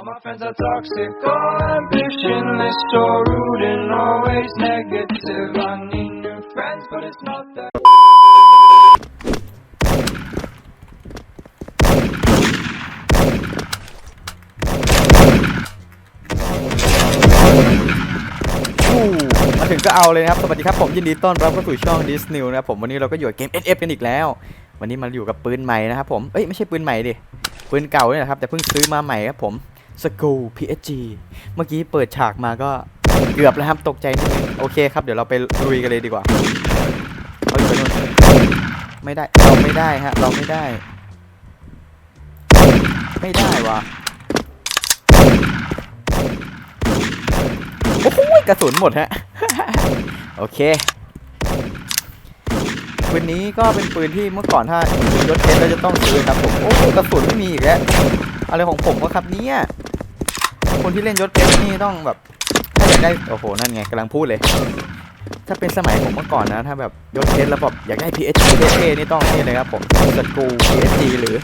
All my friends are toxic, all ambitionless, so rude and always negative. I need new friends, but it's not that. มาถึงก็เอาเลยนะครับ สวัสดีครับ ผมยินดีต้อนรับเข้าสู่ช่อง Dis New นะครับผมวันนี้เราก็อยู่กับเกม SF กันอีกแล้ว วันนี้มาอยู่กับปืนใหม่นะครับผม เอ้ยไม่ใช่ปืนใหม่ดิ ปืนเก่าเนี่ยนะครับ แต่เพิ่งซื้อมาใหม่ครับผม s c o PSG เมื่อกี้เปิดฉากมาก็เกือบแล้วครับตกใจนิดนึงโอเคครับเดี๋ยวเราไปลุยกันเลยดีกว่าเอาไปนู่นไม่ได้เราไม่ได้ฮะเราไม่ได้ ไม่ได้วะโอ้โหกระสุนหมดฮะโอเคปืนนี้ก็เป็นปืนที่เมื่อก่อนถ้ายศเพชรเราจะต้องซื้อครับผมโอ้กระสุนไม่มีอีกแล้วอะไรของผมวะครับเนี่ย คนที่เล่นยศเพชรนี่ต้องแบบ ถ้าอยากได้โอ้โหนั่นไงกำลังพูดเลย ถ้าเป็นสมัยผมเมื่อก่อนนะถ้าแบบยศเพชรแล้วแบบอยากได้ PSG เท่ๆนี่ต้องนี่เลยครับผมสกู PSG หรือ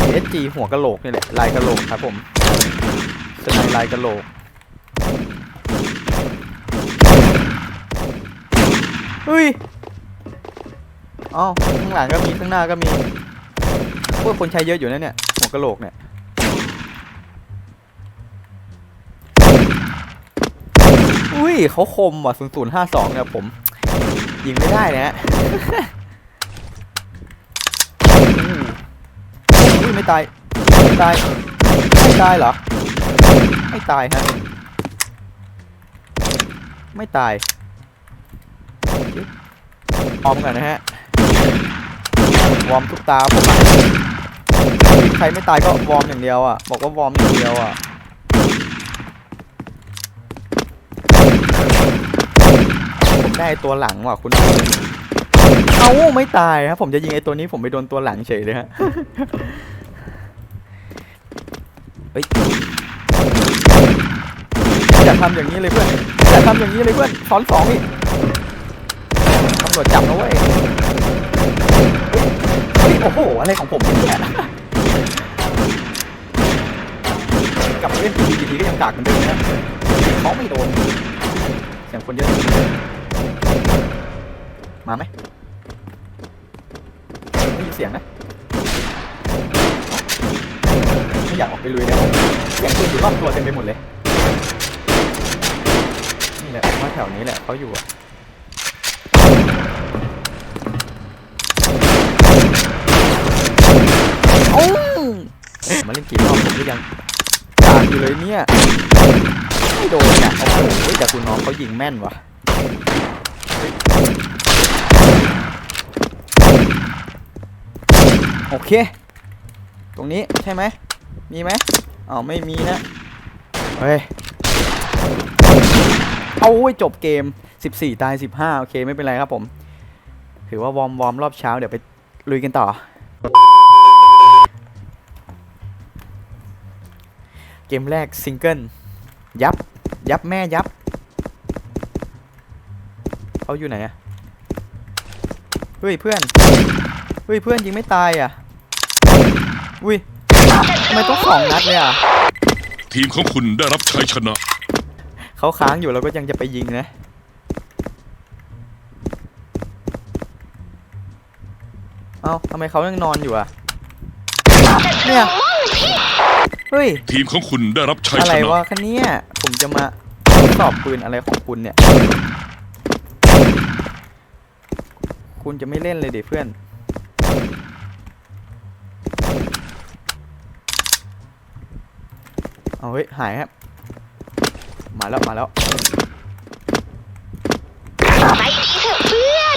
PSG หัวกะโหลกนี่แหละลายกะโหลกครับผมสไนลายกะโหลกเฮ้ยอ๋อข้างหลังก็มีข้างหน้าก็มีพวกคนใช้เยอะอยู่นะเนี่ยหัวกะโหลกเนี่ย อุ้ยเขาคมว่ะ0052เนี่ยผม ยิงไม่ได้นะฮะอุ้ยไม่ตาย ไม่ตาย ไม่ตายเหรอ ไม่ตายฮะ ไม่ตายวอร์มกันนะฮะ วอร์มทุกตาผมใครไม่ตายก็วอร์มอย่างเดียวอะ บอกว่าวอร์มอย่างเดียวอะ ผม ได้ไอตัวหลังว่ะคุณเอาไม่ตายครับผมจะยิงไอ้ตัวนี้ผมไปโดนตัวหลังเฉยเลยฮะเฮ้ยอย่าทำอย่างนี้เลยเพื่อนอย่าทำอย่างนี้เลยเพื่อนซ้อนสองอีกตำรวจจับนะเว้ยเฮ้ยโอ้โหอะไรของผมเนี่ยกลับเล่นทีดีก็ยังกากเหมือนเดิมนะเขาไม่โดนเสียงคนเยอะ มาไหมไม่ยินเสียงนะไม่อยากออกไปลุยเลยเสียงปืนอยู่รอบตัวเต็มไปหมดเลย นี่แหละว่าแถวนี้แหละเขาอยู่อะโอ้มาเล่นกี่รอบผมก็ยังกากอยู่เลยเนี่ยไม่โดนอะโอ้โหแต่คุณน้องเขายิงแม่นว่ะเฮ้ย โอเค ตรงนี้ใช่ไหม มีไหมอ๋อไม่มีนะ เฮ้ย เอาไว้ยจบเกม 14 ตาย 15 โอเค ไม่เป็นไรครับผม ถือว่าวอร์มวอร์มรอบเช้า เดี๋ยวไปลุยกันต่อ เกมแรกซิงเกิล ยับ ยับแม่ยับ เขาอยู่ไหนอะเฮ้ยเพื่อน เฮ้ยเพื่อนยิงไม่ตายอะอุ้ยทำไมต้องสองนัดเลยอะทีมของคุณได้รับชัยชนะ เขาค้างอยู่เราก็ยังจะไปยิงนะ เอ้าทำไมเขายังนอนอยู่อะเนี่ย เฮ้ย ทีมของคุณได้รับชัยอะชไรนะวะคันเนี่ยผมจะมาทดสอบปืนอะไรของคุณเนี่ย คุณจะไม่เล่นเลยดิเพื่อน เอาเฮ้ยหายครับ มาแล้วมาแล้ว ไปดีเถอะเพื่อน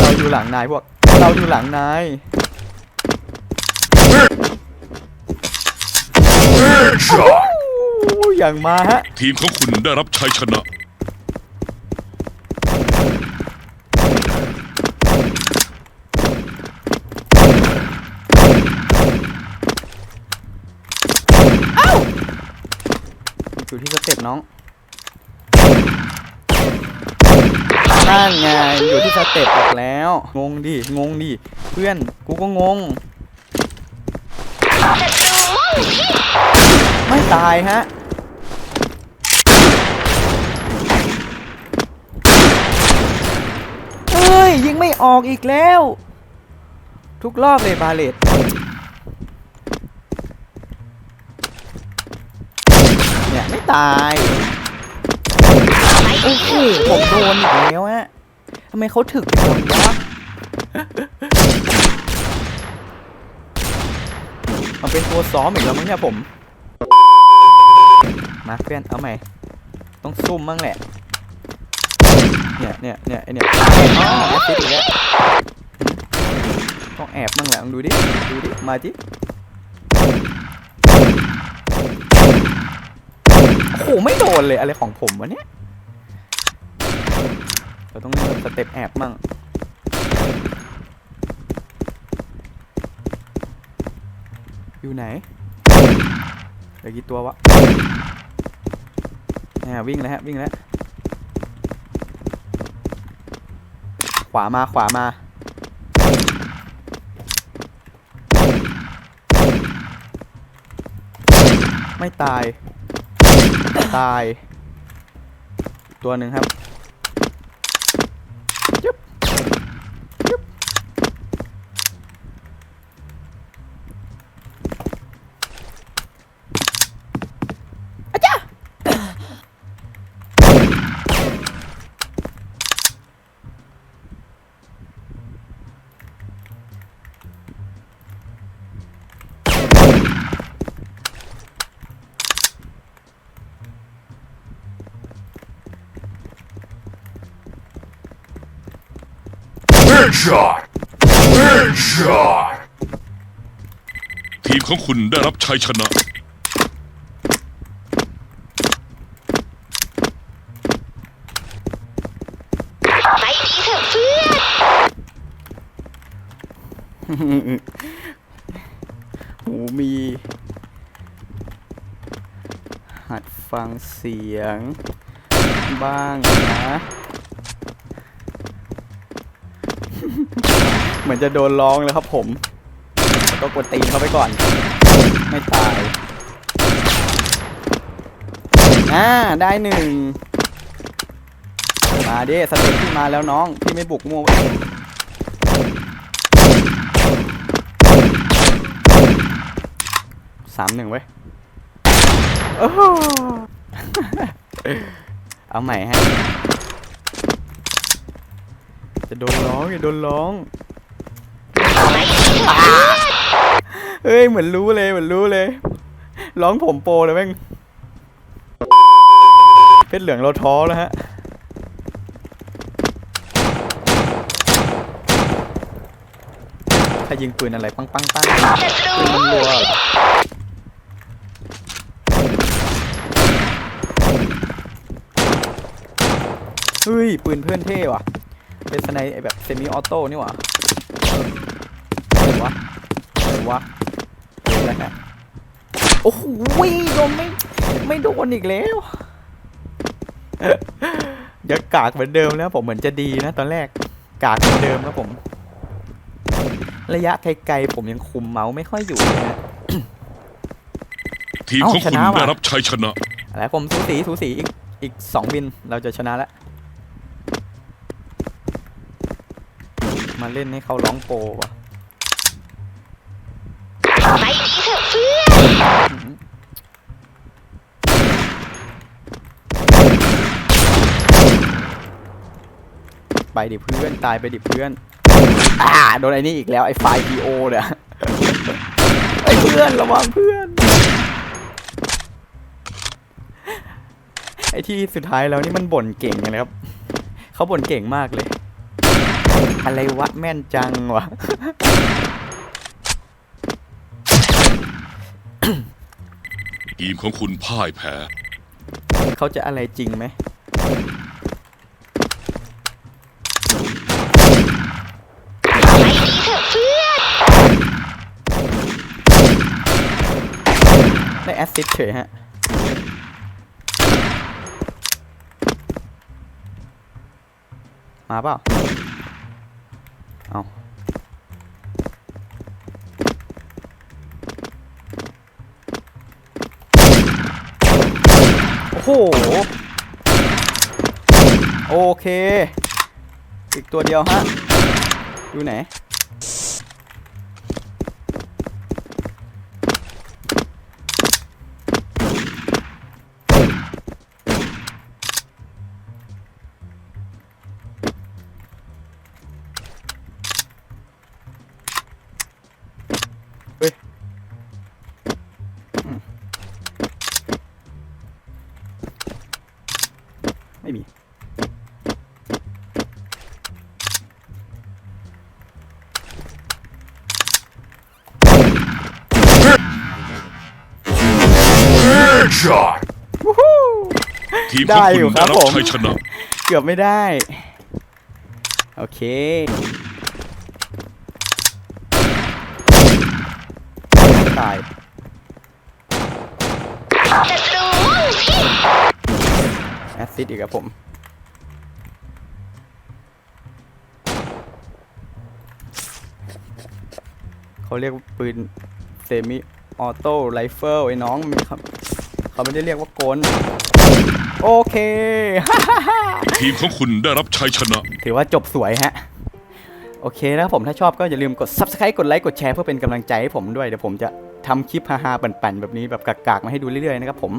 เราอยู่หลังนายพวก เราอยู่หลังนายโอ้ยอย่างมาฮะ ทีมของคุณได้รับชัยชนะ อยู่ที่สเต็ปน้องนั่นไงอยู่ที่สเต็ปบอกแล้ว งงดิ งงดิ เพื่อน กูก็งง ไม่ตายฮะเฮ้ย ยิงไม่ออกอีกแล้ว ทุกรอบเลยบาเลตเนี่ย ไม่ ตายโอ้โหผมโดนอีกแล้วฮะทำไมเขาถึกจังวะมันเป็นตัวซ้อมอีกแล้วมั้งเนี่ยผม มาเพื่อนเอาใหม่ ต้องซุ่มมั่งแหละ เนี่ยเนี่ยเนี่ยไอเนี่ยอ๋อแอสซิดอีกแล้วต้องแอบมั่งแหละลองดูดิ ดูดิ มาจิโอ้โหไม่โดนเลยอะไรของผมวะเนี่ยเราต้องสเต็ปแอบมั่งอยู่ไหนเหลือกี่ตัววะอ่าวิ่งแล้วฮะวิ่งแล้ว ขวามาขวามาไม่ตาย ตาย ตัวหนึ่งครับ Headshot Headshot ทีมของคุณได้รับชัยชนะ ไปดีเถอะเพื่อนหูมี หัดฟังเสียงบ้างนะ เหมือนจะโดนร้องเลยครับผม ก็กดตีเขาไปก่อน ไม่ตายอ่าได้หนึ่งมาดิสเต็ปที่มาแล้วน้องพี่ไม่บุกมั่วไว้สามหนึ่งเว้ยโอ้เอาใหม่ฮะจะโดนร้องอย่าโดนร้อง เฮ้ยเหมือนรู้เลยเหมือนรู้เลย ร้องผมโปเลยแม่ง เพชรเหลืองเราท้อแล้วฮะ ถ้ายิงปืนอะไรปังปังปังรูปืนมันรัวเฮ้ย ปืนเพื่อนเท่ว่ะ เป็นสไนไอแบบเซมิออโต้นี่หว่าอะไรวะอะไรวะ อะไรฮะโอ้โหโดนไม่ไม่โดนอีกแล้วอย่ากากเหมือนเดิมแล้วผมเหมือนจะดีนะตอนแรกกากเหมือนเดิมครับผม ระยะไกลๆผมยังคุมเมาส์ไม่ค่อยอยู่เลยนะทีมของคุณเอ้าชนะว่ะได้รับชัยชนะอะไรผมสูสีสูสีอีกอีกสองบินเราจะชนะแล้วมาเล่นให้เขาร้องโปรว่ะ ไปดีเถอะเพื่อน ไปดิเพื่อนตายไปดิเพื่อนอ่าโดนไอ้นี่อีกแล้วไอ้ไฟล์ PO เนี่ยไอ้เพื่อนระวังเพื่อนไอ้ที่สุดท้ายแล้วนี่มันบ่นเก่งนะครับเขาบ่นเก่งมากเลย อะไรวะแม่นจังวะทีมของคุณพ่ายแพ้ เขาจะอะไรจริงไหม ไปดีเถอะเพื่อน ได้ แอสซิสเฉยฮะมาเปล่า เอาโอ้โห โอเค อีกตัวเดียวฮะ อยู่ไหน ไม่มี Headshot ทีมของได้คุอยู่ณครัได้บรับผม ชัยชนะเกือบไม่ได้ โอเค ตายศัตรูมุ่งที่ แอซซิดอีกครับผม เขาเรียกว่าปืนเซมิออโต้ไรเฟิลไอ้น้องมันครับเขาไม่ได้เรียกว่ากลโอเค ทีมของคุณได้รับชัยชนะ ถือว่าจบสวยฮะ โอเคนะครับผมถ้าชอบก็อย่าลืมกด subscribe กดไลค์กดแชร์เพื่อเป็นกำลังใจให้ผมด้วย เดี๋ยวผมจะทำคลิปฮาๆ ปั่นๆ แบบนี้แบบกากๆ มาให้ดูเรื่อยๆ นะครับผม